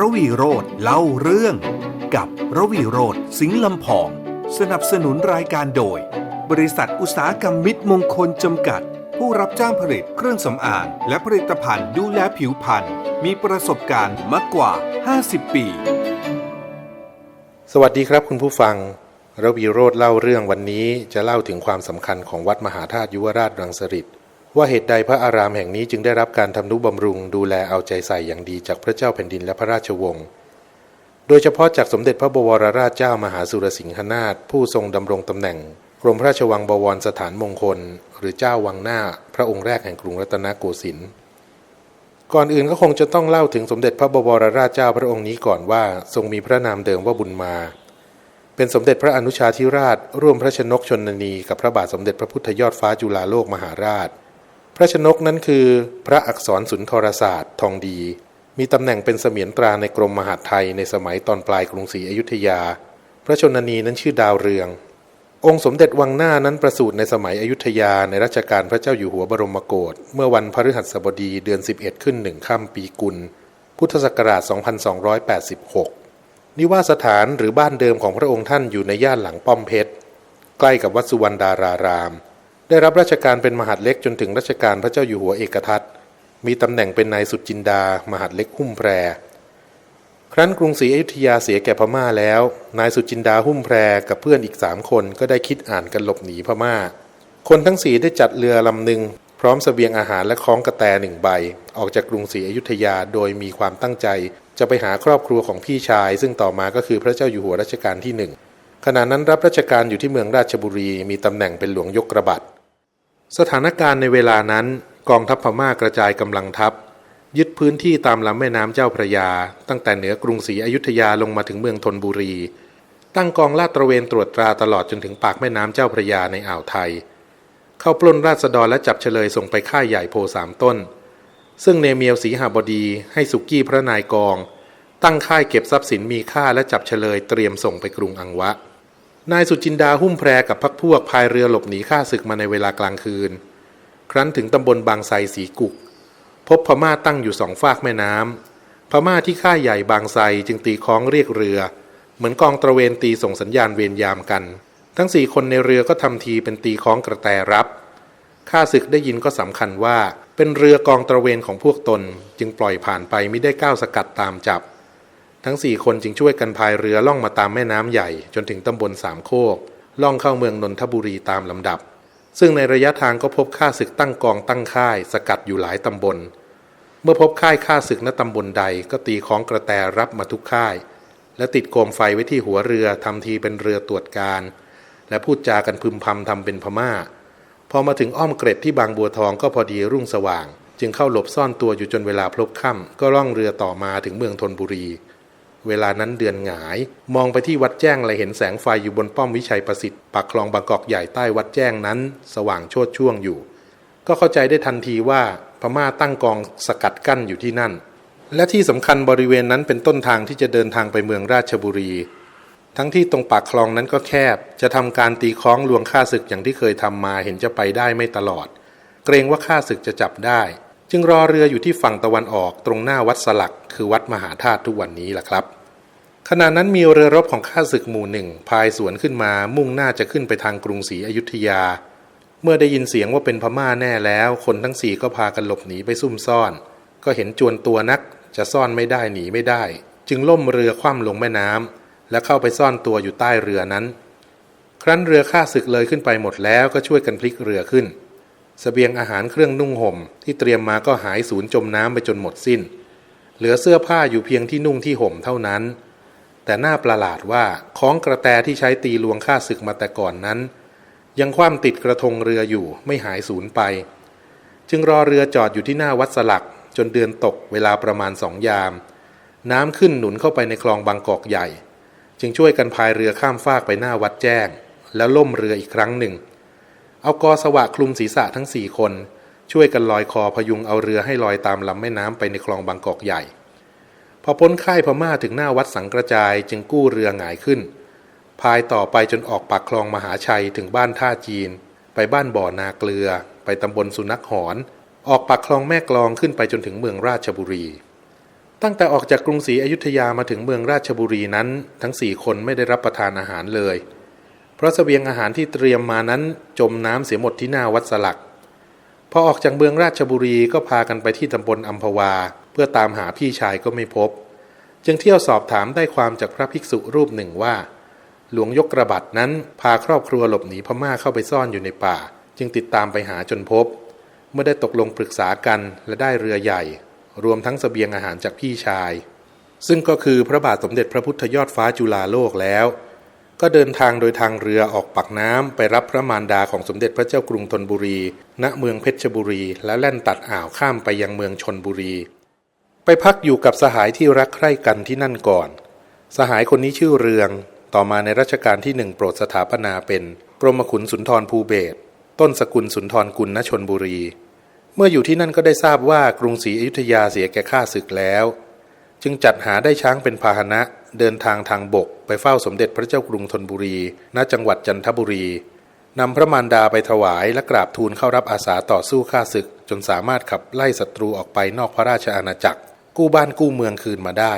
ระวีโรธเล่าเรื่อง กับระวีโรธสิงห์ลำพอง สนับสนุนรายการโดย บริษัทอุตสาหกรรมมิตรมงคลจำกัด ผู้รับจ้างผลิตเครื่องสำอางและผลิตภัณฑ์ดูแลผิวพรรณมีประสบการณ์มากกว่า 50 ปี สวัสดีครับคุณผู้ฟังระวีโรธเล่าเรื่องวันนี้จะเล่าถึงความสำคัญของวัดมหาธาตุยุวราชรังสฤษ ว่าเหตุใดพระอารามแห่งนี้จึงได้รับการทำนุบำรุงดูแลเอาใจใส่อย่างดีจากพระเจ้าแผ่นดินและพระราชวงศ์โดยเฉพาะจากสมเด็จพระบวรราชเจ้ามหาสุรสิงหนาถผู้ทรงดำรงตำแหน่งกรมพระราชวังบวรสถานมงคล หรือเจ้าวังหน้า พระองค์แรกแห่งกรุงรัตนโกสินทร์ก่อนอื่นก็คงจะต้องเล่าถึงสมเด็จพระบวรราชเจ้าพระองค์นี้ก่อนว่าทรงมีพระนามเดิมว่าบุญมา เป็นสมเด็จพระอนุชาธิราช ร่วมพระชนกชนนี กับพระบาทสมเด็จพระพุทธยอดฟ้าจุฬาโลกมหาราช พระชนกนั้นคือ พระอักษรสุนทรศาสตร์ทองดี มีตำแหน่งเป็นเสมียนตราในกรมมหาดไทยในสมัยตอนปลายกรุงศรีอยุธยา พระชนนีนั้นชื่อดาวเรือง องค์สมเด็จวังหน้านั้นประสูติในสมัยอยุธยาในรัชกาลพระเจ้าอยู่หัวบรมโกศเมื่อวันพฤหัสบดีเดือน 11 ขึ้นหนึ่งค่ำปีกุล พุทธศักราช 2286 นิวาสถานหรือบ้านเดิมของพระองค์ท่านอยู่ในย่านหลังป้อมเพชรใกล้กับวัดสุวรรณดาราราม ได้รับราชการเป็นมหาดเล็กจนถึงรัชกาลพระเจ้าอยู่หัวเอกทัตมีตำแหน่งเป็นนายสุดจินดามหาดเล็กหุ้มแพร ครั้นกรุงศรีอยุธยาเสียแก่พม่าแล้ว นายสุจินดาหุ้มแพรกับเพื่อนอีกสามคนก็ได้คิดอ่านกันหลบหนีพม่า คนทั้งสี่ได้จัดเรือลำหนึ่งพร้อมเสบียงอาหารและคล้องกระแตหนึ่งใบ ออกจากกรุงศรีอยุธยาโดยมีความตั้งใจ จะไปหาครอบครัวของพี่ชาย ซึ่งต่อมาก็คือพระเจ้าอยู่หัวรัชกาลที่หนึ่ง ขณะนั้นรับราชการอยู่ที่เมืองราชบุรี มีตำแหน่งเป็นหลวงยกระบัดสถานการณ์ในเวลานั้นกองทัพพม่ากระจายกำลังทัพ ยึดพื้นที่ตามลำแม่น้ำเจ้าพระยา ตั้งแต่เหนือกรุงศรีอยุธยาลงมาถึงเมืองธนบุรี ตั้งกองลาดตระเวนตรวจตราตลอดจนถึงปากแม่น้ำเจ้าพระยาในอ่าวไทย เข้าปล้นราษฎรและจับเฉลยส่งไปค่ายใหญ่โพสามต้น ซึ่งเนเมียวศรีหบดีให้สุกี้พระนายกอง ตั้งค่ายเก็บทรัพย์สินมีค่าและจับเฉลยเตรียมส่งไปกรุงอังวะ นายสุจินดาหุ้มแพรกับพักพวกพายเรือหลบหนีข้าศึกมาในเวลากลางคืน ครั้นถึงตำบลบางไทรสีกุก พบพม่าตั้งอยู่สองฝากแม่น้ำพม่าที่ค่ายใหญ่บางไทรจึงตีคล้องเรียกเรือ เหมือนกองตระเวนตีส่งสัญญาณเวรยามกัน ทั้งสี่คนในเรือก็ทำทีเป็นตีคล้องกระแตรับข้าศึกได้ยินก็สำคัญว่า เป็นเรือกองตระเวนของพวกตน จึงปล่อยผ่านไปไม่ได้ก้าวสกัดตามจับ ทั้งสี่คนจึงช่วยกันพายเรือล่องมาตามแม่น้ำใหญ่ จนถึงตำบลสามโคก ล่องเข้าเมืองนนทบุรีตามลำดับ ซึ่งในระยะทางก็พบข้าศึกตั้งกองตั้งค่าย สกัดอยู่หลายตำบล เมื่อพบค่ายข้าศึกณตำบลใดก็ตีของกระแตรับมาทุกค่าย และติดโคมไฟไว้ที่หัวเรือทำทีเป็นเรือตรวจการ และพูดจากันพึมพำทำเป็นพม่า พอมาถึงอ้อมเกร็ดที่บางบัวทองก็พอดีรุ่งสว่าง จึงเข้าหลบซ่อนตัวอยู่จนเวลาพลบค่ำก็ล่องเรือต่อมาถึงเมืองธนบุรี เวลานั้นเดือนหงาย มองไปที่วัดแจ้งเลยเห็นแสงไฟอยู่บนป้อมวิชัยประสิทธิ์ปากคลองบางกอกใหญ่ใต้วัดแจ้งนั้น สว่างโชดช่วงอยู่ ก็เข้าใจได้ทันทีว่าพม่าตั้งกองสกัดกั้นอยู่ที่นั่น และที่สำคัญบริเวณนั้นเป็นต้นทางที่จะเดินทางไปเมืองราชบุรี ทั้งที่ตรงปากคลองนั้นก็แคบ จะทำการตีคล้องลวงข้าศึกอย่างที่เคยทำมาเห็นจะไปได้ไม่ตลอด เกรงว่าข้าศึกจะจับได้จึงรอเรืออยู่ที่ฝั่งตะวันออกตรงหน้าวัดสลัก คือวัดมหาธาตุทุกวันนี้แหละครับ ขณะนั้นมีเรือรบของข้าศึกหมู่หนึ่งพายสวนขึ้นมามุ่งหน้าจะขึ้นไปทางกรุงศรีอยุธยา เมื่อได้ยินเสียงว่าเป็นพม่าแน่แล้ว คนทั้งสี่ก็พากันหลบหนีไปซุ่มซ่อน ก็เห็นจวนตัวนักจะซ่อนไม่ได้หนีไม่ได้ จึงล่มเรือคว่ำลงแม่น้ำและเข้าไปซ่อนตัวอยู่ใต้เรือนั้น ครั้นเรือข้าศึกเลยขึ้นไปหมดแล้วก็ช่วยกันพลิกเรือขึ้นเสบียงอาหารเครื่องนุ่งห่ม ที่เตรียมมาก็หายสูญจมน้ำไปจนหมดสิ้น เหลือเสื้อผ้าอยู่เพียงที่นุ่งที่ห่มเท่านั้น แต่น่าประหลาดว่าของกระแตที่ใช้ตีลวงข้าศึกมาแต่ก่อนนั้น ยังคว่ำติดกระทงเรืออยู่ไม่หายสูญไป จึงรอเรือจอดอยู่ที่หน้าวัดสลักจนเดือนตกเวลาประมาณสองยาม น้ำขึ้นหนุนเข้าไปในคลองบางกอกใหญ่ จึงช่วยกันพายเรือข้ามฟากไปหน้าวัดแจ้ง แล้วล่มเรืออีกครั้งหนึ่ง เอากอสวะคลุมศีรษะทั้งสี่คน ช่วยกันลอยคอพยุงเอาเรือให้ลอยตามลำแม่น้ำไปในคลองบางกอกใหญ่ พอพ้นค่ายพม่าถึงหน้าวัดสังกระจายจึงกู้เรือหงายขึ้น พายต่อไปจนออกปากคลองมหาชัยถึงบ้านท่าจีน ไปบ้านบ่อนาเกลือ ไปตำบลสุนัขหอน ออกปากคลองแม่กลองขึ้นไปจนถึงเมืองราชบุรี ตั้งแต่ออกจากกรุงศรีอยุธยามาถึงเมืองราชบุรีนั้น ทั้งสี่คนไม่ได้รับประทานอาหารเลย เพราะเสบียงอาหารที่เตรียมมานั้นจมน้ำเสียหมดที่หน้าวัดสลักพอออกจากเมืองราชบุรีก็พากันไปที่ตำบลอัมพวา พื่อตามหาพี่ชายก็ไม่พบ จึงเที่ยวสอบถามได้ความจากพระภิกษุรูปหนึ่งว่า หลวงยกกระบัดนั้นพาครอบครัวหลบหนีพม่าเข้าไปซ่อนอยู่ในป่า จึงติดตามไปหาจนพบ เมื่อได้ตกลงปรึกษากันและได้เรือใหญ่ รวมทั้งเสบียงอาหารจากพี่ชาย ซึ่งก็คือพระบาทสมเด็จพระพุทธยอดฟ้าจุฬาโลกแล้ว ก็เดินทางโดยทางเรือออกปากน้ำไปรับพระมารดาของสมเด็จพระเจ้ากรุงธนบุรี ณเมืองเพชรบุรี และแล่นตัดอ่าวข้ามไปยังเมืองชนบุรี ไปพักอยู่กับสหายที่รักใคร่กันที่นั่นก่อน สหายคนนี้ชื่อเรือง ต่อมาในรัชกาลที่หนึ่งโปรดสถาปนาเป็น กรมขุนสุนทรภูเบศต้นสกุลสุนทรกุลณชนบุรี เมื่ออยู่ที่นั่นก็ได้ทราบว่ากรุงศรีอยุธยาเสียแก่ข้าศึกแล้ว จึงจัดหาได้ช้างเป็นพาหนะเดินทางทางบก ไปเฝ้าสมเด็จพระเจ้ากรุงธนบุรี ณจังหวัดจันทบุรีนำพระมารดาไปถวายและกราบทูลเข้ารับอาสาต่อสู้ข้าศึก จนสามารถขับไล่ศัตรูออกไปนอกพระราชอาณาจักร กู้บ้านกู้เมืองคืนมาได้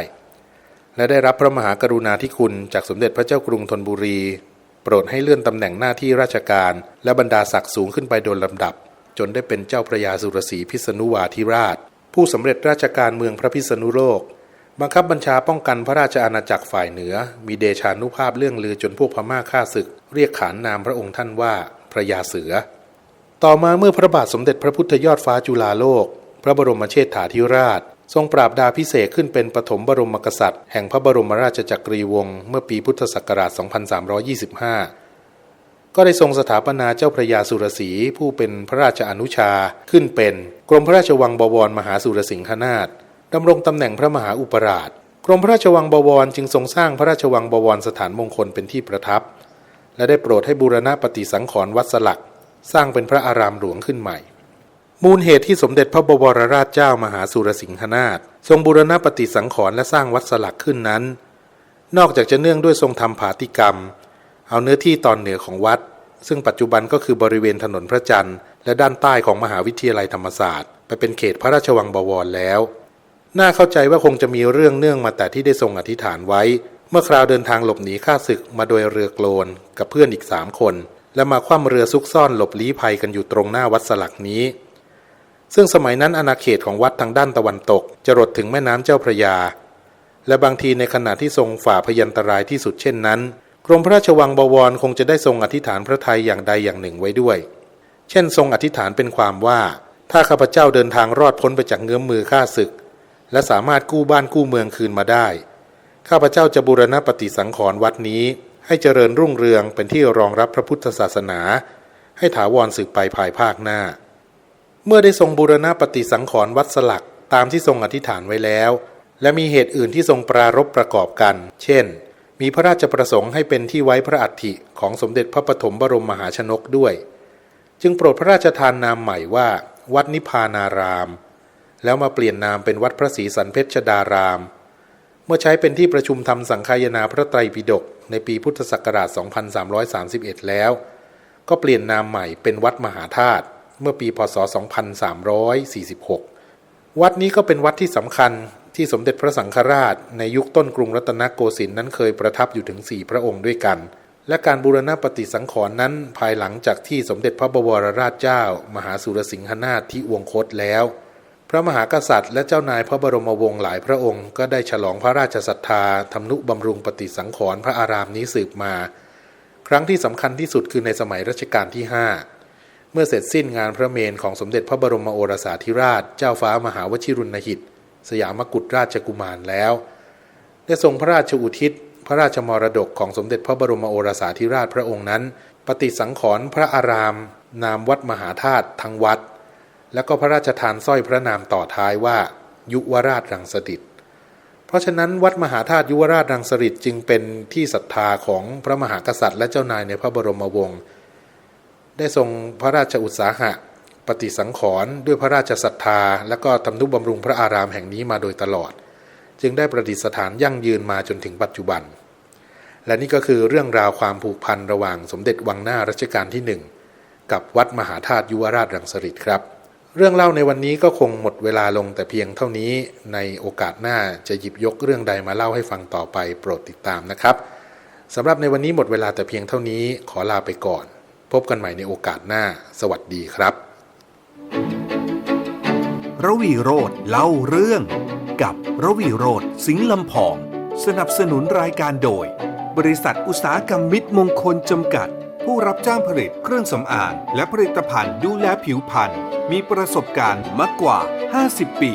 และได้รับพระมหากรุณาธิคุณจากสมเด็จพระเจ้ากรุงธนบุรี โปรดให้เลื่อนตำแหน่งหน้าที่ราชการ และบรรดาศักดิ์สูงขึ้นไปโดยลำดับ จนได้เป็นเจ้าพระยาสุรศรีพิษณุวาธิราช ผู้สำเร็จราชการเมืองพระพิษณุโลก บังคับบัญชาป้องกันพระราชอาณาจักรฝ่ายเหนือ มีเดชานุภาพเรื่องลือจนพวกพม่าฆ่าศึก เรียกขานนามพระองค์ท่านว่าพระยาเสือ ต่อมาเมื่อพระบาทสมเด็จพระพุทธยอดฟ้าจุฬาโลก พระบรมเชษฐาธิราช ทรงปราบดาพิเศษขึ้นเป็นปฐมบรมกษัตริย์ แห่งพระบรมราชจักรีวงศ์เมื่อปีพุทธศักราช 2325 ก็ได้ทรงสถาปนาเจ้าพระยาสุรศีผู้เป็นพระราชอนุชาขึ้นเป็น กรมพระราชวังบวรมหาสุรสิงหนาถดำรงตำแหน่งพระมหาอุปราช กรมพระราชวังบวรจึงทรงสร้างพระราชวังบวรสถานมงคลเป็นที่ประทับ และได้โปรดให้บูรณะปฏิสังขรณ์วัดสลัก สร้างเป็นพระอารามหลวงขึ้นใหม่ มูลเหตุที่สมเด็จพระบวรราชเจ้ามหาสุรสิงหนาถทรงบูรณะปฏิสังขรณ์และสร้างวัดสลักขึ้นนั้น นอกจากจะเนื่องด้วยทรงทำผาติกรรม เอาเนื้อที่ตอนเหนือของวัด ซึ่งปัจจุบันก็คือบริเวณถนนพระจันทร์และด้านใต้ของมหาวิทยาลัยธรรมศาสตร์ ไปเป็นเขตพระราชวังบวรแล้ว น่าเข้าใจว่าคงจะมีเรื่องเนื่องมาแต่ที่ได้ทรงอธิษฐานไว้ เมื่อคราวเดินทางหลบหนีข้าศึกมาโดยเรือโกลนกับเพื่อนอีกสามคน และมาคว่ำเรือซุกซ่อนหลบลี้ภัยกันอยู่ตรงหน้าวัดสลักนี้ ซึ่งสมัยนั้นอาณาเขตของวัดทางด้านตะวันตก จะรดถึงแม่น้ำเจ้าพระยา และบางทีในขณะที่ทรงฝ่าพยันตรายที่สุดเช่นนั้น กรมพระราชวังบวรคงจะได้ทรงอธิษฐานพระทัยอย่างใดอย่างหนึ่งไว้ด้วย เช่นทรงอธิษฐานเป็นความว่า ถ้าข้าพเจ้าเดินทางรอดพ้นไปจากเงื้อมมือข้าศึก และสามารถกู้บ้านกู้เมืองคืนมาได้ ข้าพเจ้าจะบูรณะปฏิสังขรณ์วัดนี้ ให้เจริญรุ่งเรืองเป็นที่รองรับพระพุทธศาสนา ให้ถาวรสืบไปภายภาคหน้า เมื่อได้ทรงบูรณะปฏิสังขรณ์วัดสลักตามที่ทรงอธิษฐานไว้แล้ว และมีเหตุอื่นที่ทรงปรารบประกอบกัน เช่น มีพระราชประสงค์ให้เป็นที่ไว้พระอัฐิของสมเด็จพระปฐมบรมมหาชนกด้วย จึงโปรดพระราชทานนามใหม่ว่า วัดนิพพานาราม แล้วมาเปลี่ยนนามเป็นวัดพระศรีสันเพชรดาราม เมื่อใช้เป็นที่ประชุมทำสังฆายนาพระไตรปิฎกในปีพุทธศักราช 2331 แล้ว ก็เปลี่ยนนามใหม่เป็นวัดมหาธาตุ เมื่อปีพศ 2346 วัดนี้ก็เป็นวัดที่สำคัญที่สมเด็จพระสังฆราช ในยุคต้นกรุงรัตนโกสินทร์นั้นเคยประทับอยู่ถึง 4 พระองค์ด้วยกัน และการบูรณะปฏิสังขรณ์นั้นภายหลังจากที่สมเด็จพระบวรราชเจ้า มหาสุรสิงหนาถที่อวงคตแล้ว พระมหากษัตริย์ และเจ้านายพระบรมวงศ์หลายพระองค์ ก็ได้ฉลองพระราชศรัทธาทำนุบำรุงปฏิสังขรณ์พระอารามนี้สืบมา ครั้งที่สำคัญที่สุดคือในสมัยรัชกาลที่5 เมื่อเสร็จสิ้นงานพระเมนของสมเด็จพระบรมโอรสาธิราช เจ้าฟ้ามหาวชิรุณหิต สยามกุฎราชกุมารแล้ว ได้ทรงพระราชอุทิศ พระราชมรดกของสมเด็จพระบรมโอรสาธิราชพระองค์นั้น ปฏิสังขรณ์พระอาราม นามวัดมหาธาตุทั้งวัด แล้วก็พระราชทานสร้อยพระนามต่อท้ายว่า ยุวราชรังสฤษเพราะฉะนั้นวัดมหาธาตุยุวราชรังสฤษจึงเป็นที่ศรัทธาของพระมหากษัตริย์และเจ้านายในพระบรมวงศ์ ได้ทรงพระราชอุตสาหะ ปฏิสังขรณ์ด้วยพระราชศรัทธา และก็ทำนุบำรุงพระอารามแห่งนี้มาโดยตลอด จึงได้ประดิษฐานยั่งยืนมาจนถึงปัจจุบัน และนี่ก็คือเรื่องราวความผูกพันระหว่างสมเด็จวังหน้ารัชกาลที่หนึ่งกับวัดมหาธาตุยุวราชรังสฤษครับ เรื่องเล่าในวันนี้ก็คงหมดเวลาลงแต่เพียงเท่านี้ ในโอกาสหน้าจะหยิบยกเรื่องใดมาเล่าให้ฟังต่อไปโปรดติดตามนะครับสำหรับในวันนี้หมดเวลาแต่เพียงเท่านี้ขอลาไปก่อน พบกันใหม่ในโอกาสหน้า สวัสดีครับ ระวีโรธเล่าเรื่อง กับระวีโรธสิงห์ลำพอง สนับสนุนรายการโดย บริษัทอุตสาหกรรมมิตรมงคลจำกัด ผู้รับจ้างผลิตเครื่องสำอาง และผลิตภัณฑ์ดูแลผิวพรรณมีประสบการณ์มากกว่า 50 ปี